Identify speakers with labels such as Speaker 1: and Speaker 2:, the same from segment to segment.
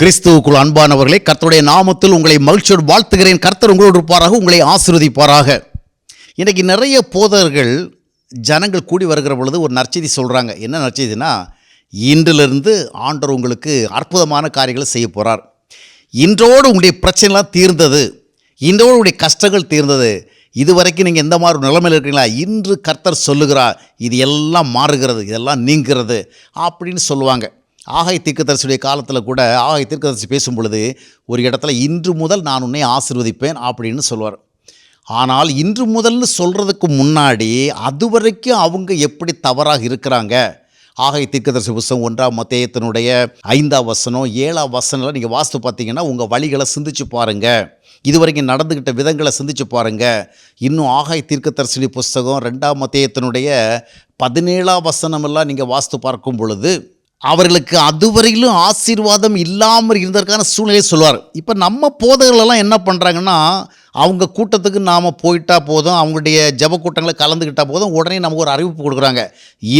Speaker 1: கிறிஸ்துவுக்குள் அன்பானவர்களே கர்த்தருடைய நாமத்தில் உங்களை மகிழ்ச்சியோடு வாழ்த்துகிறேன். கர்த்தர் உங்களோடு இருப்பாராக உங்களை ஆசிர்வதிப்பாராக. இன்றைக்கி நிறைய போதகர்கள் ஜனங்கள் கூடி வருகிற பொழுது ஒரு நற்செய்தி சொல்கிறாங்க என்ன நற்செய்தினா இன்றிலிருந்து ஆண்டவர் உங்களுக்கு அற்புதமான காரியங்களை செய்ய போகிறார் இன்றோடு உங்களுடைய பிரச்சனைலாம் தீர்ந்தது இன்றோடு உங்களுடைய கஷ்டங்கள் தீர்ந்தது இதுவரைக்கும் நீங்கள் எந்த மாதிரி ஒரு நிலைமையில் இருக்கீங்களா? இன்று கர்த்தர் சொல்லுகிறார் இது எல்லாம் மாறுகிறது இதெல்லாம் நீங்கிறது அப்படின்னு சொல்லுவாங்க. ஆகாய் தீர்க்கதரிசியுடைய காலத்தில் கூட ஆகாய் தீர்க்கதரிசி பேசும் பொழுது ஒரு இடத்துல இன்று முதல் நான் உன்னை ஆசீர்வதிப்பேன் அப்படின்னு சொல்லுவார் ஆனால் இன்று முதல்னு சொல்கிறதுக்கு முன்னாடி அது வரைக்கும் அவங்க எப்படி தவறாக இருக்கிறாங்க? ஆகை தீர்க்கதரிசி புஸ்தகம் ஒன்றாம் மத்தேயத்தினுடைய ஐந்தாம் வசனம் ஏழாம் வசனம்லாம் நீங்கள் வாஸ்து பார்த்தீங்கன்னா உங்கள் வழிகளை சிந்திச்சு பாருங்கள் இதுவரைக்கும் நடந்துக்கிட்ட விதங்களை சிந்திச்சு பாருங்கள் இன்னும் ஆகாய் தீர்க்கதரிசி புஸ்தகம் ரெண்டாம் மத்தேயத்தினுடைய பதினேழாம் வசனமெல்லாம் நீங்கள் வாஸ்து பார்க்கும் பொழுது அவர்களுக்கு அதுவரையிலும் ஆசீர்வாதம் இல்லாமல் இருந்ததற்கான சூழ்நிலையை சொல்லுவார். இப்போ நம்ம போதகர்களெல்லாம் என்ன பண்ணுறாங்கன்னா அவங்க கூட்டத்துக்கு நாம் போயிட்டால் போதும் அவங்களுடைய ஜப கூட்டங்களை கலந்துக்கிட்டால் போதும் உடனே நமக்கு ஒரு அறிவிப்பு கொடுக்குறாங்க.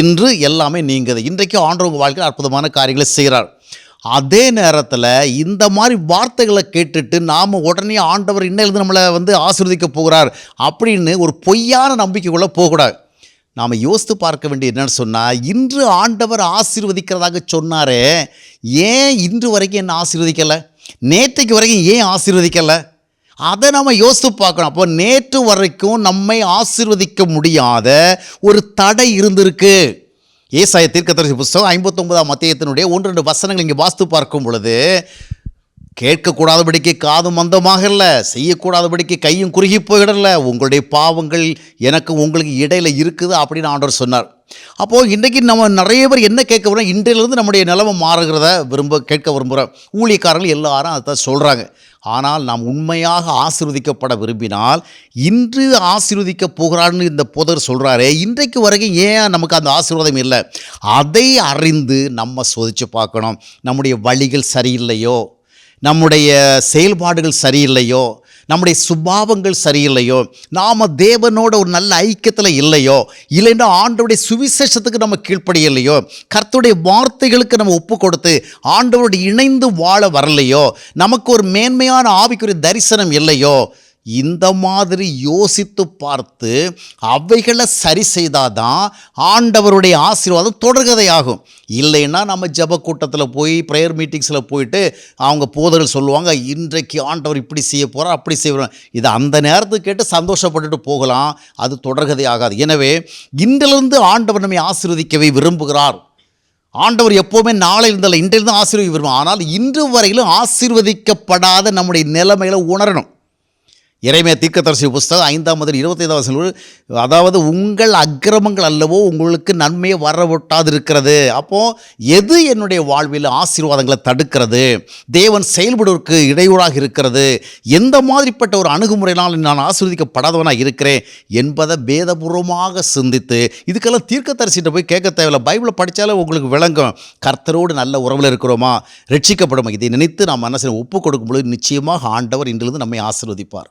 Speaker 1: இன்று எல்லாமே நீங்குது. இன்றைக்கு ஆண்டவங்க வாழ்க்கையில் அற்புதமான காரியங்களை செய்கிறார் அதே நேரத்தில் இந்த மாதிரி வார்த்தைகளை கேட்டுட்டு நாம் உடனே ஆண்டவர் இன்னிலிருந்து நம்மளை வந்து ஆசீர்வதிக்க போகிறார் அப்படின்னு ஒரு பொய்யான நம்பிக்கைக்குள்ளே போகக்கூடாது. நாம் யோசித்து பார்க்க வேண்டிய என்னென்னு சொன்னால் இன்று ஆண்டவர் ஆசீர்வதிக்கிறதாக சொன்னாரே ஏன் இன்று வரைக்கும் என்ன ஆசீர்வதிக்கலை? நேற்றைக்கு வரைக்கும் ஏன் ஆசீர்வதிக்கலை? அதை நம்ம யோசித்து பார்க்கணும். அப்போ நேற்று வரைக்கும் நம்மை ஆசீர்வதிக்க முடியாத ஒரு தடை இருந்திருக்கு. ஏசாய தீர்க்கதரிசி புஸ்தகம் ஐம்பத்தொன்பதாம் மத்தியத்தினுடைய ஒன்று ரெண்டு வசனங்கள் இங்கே வாஸ்து பார்க்கும் பொழுது கேட்கக்கூடாதபடிக்கு காதும் மந்தமாக இல்லை செய்யக்கூடாதபடிக்கு கையும் குறுகி போயிடல உங்களுடைய பாவங்கள் எனக்கு உங்களுக்கு இடையில இருக்குது அப்படின்னு ஆண்டவர் சொன்னார். அப்போது இன்றைக்கி நம்ம நிறைய பேர் என்ன கேட்க வரோம் இன்றையிலிருந்து நம்முடைய நிலமை மாறுகிறத விரும்ப கேட்க விரும்புகிறோம் ஊழியக்காரர்கள் எல்லாரும் அதை சொல்கிறாங்க ஆனால் நாம் உண்மையாக ஆசிர்வதிக்கப்பட விரும்பினால் இன்று ஆசீர்வதிக்க போகிறான்னு இந்த புதர் சொல்கிறாரே இன்றைக்கு வரைக்கும் ஏன் நமக்கு அந்த ஆசீர்வாதம் இல்லை? அதை அறிந்து நம்ம சோதித்து பார்க்கணும். நம்முடைய வழிகள் சரியில்லையோ? நம்முடைய செயல்பாடுகள் சரியில்லையோ நம்முடைய சுபாவங்கள் சரியில்லையோ நாம் தேவனோட ஒரு நல்ல ஐக்கியத்தில் இல்லையோ இல்லைன்னா ஆண்டவுடைய சுவிசேஷத்துக்கு நம்ம கீழ்ப்படியலையோ கர்த்தருடைய வார்த்தைகளுக்கு நம்ம ஒப்பு கொடுத்து ஆண்டவரோடு இணைந்து வாழ வரலையோ நமக்கு ஒரு மேன்மையான ஆவிக்குரிய தரிசனம் இல்லையோ இந்த மாதிரி யோசித்து பார்த்து அவைகளை சரி செய்தாதான் ஆண்டவருடைய ஆசீர்வாதம் தொடர்கதையாகும். இல்லைன்னா நம்ம ஜப கூட்டத்தில் போய் ப்ரேயர் மீட்டிங்ஸில் போயிட்டு அவங்க போதர்கள் சொல்லுவாங்க இன்றைக்கு ஆண்டவர் இப்படி செய்ய போகிறார் அப்படி செய்ய இதை அந்த நேரத்துக்கு கேட்டு சந்தோஷப்பட்டுட்டு போகலாம். அது தொடர்கதை ஆகாது எனவே இன்றிலிருந்து ஆண்டவர் நம்மை ஆசீர்வதிக்கவே விரும்புகிறார். ஆண்டவர் எப்போவுமே நாளை இருந்தால் இன்றிலிருந்து ஆசீர்வதி விரும்பும். ஆனால் இன்று வரையிலும் ஆசீர்வதிக்கப்படாத நம்முடைய நிலைமையில் உணரணும். இறைமைய தீர்க்கதரிசி புஸ்தகம் ஐந்தாம் முதல் இருபத்தைந்தாவது அதாவது உங்கள் அக்கிரமங்கள் அல்லவோ உங்களுக்கு நன்மையை வரவிட்டாது இருக்கிறது அப்போது எது என்னுடைய வாழ்வில் ஆசீர்வாதங்களை தடுக்கிறது? தேவன் செயல்படுவதற்கு இடையூறாக இருக்கிறது. எந்த மாதிரிப்பட்ட ஒரு அணுகுமுறையினால் நான் ஆசீர்வதிக்கப்படாதவனாக இருக்கிறேன் என்பதை பேதபூர்வமாக சிந்தித்து இதுக்கெல்லாம் தீர்க்கதரிசிட்ட போய் கேட்க தேவையில்லை. பைபிளை படித்தாலே உங்களுக்கு விளங்கும். கர்த்தரோடு நல்ல உறவில் இருக்கிறோமா? ரட்சிக்கப்படுமா? இதை நினைத்து நாம் மனசில் ஒப்பு கொடுக்கும்பொழுது நிச்சயமாக ஆண்டவர் இன்றிலிருந்து நம்மை ஆசீர்வதிப்பார்.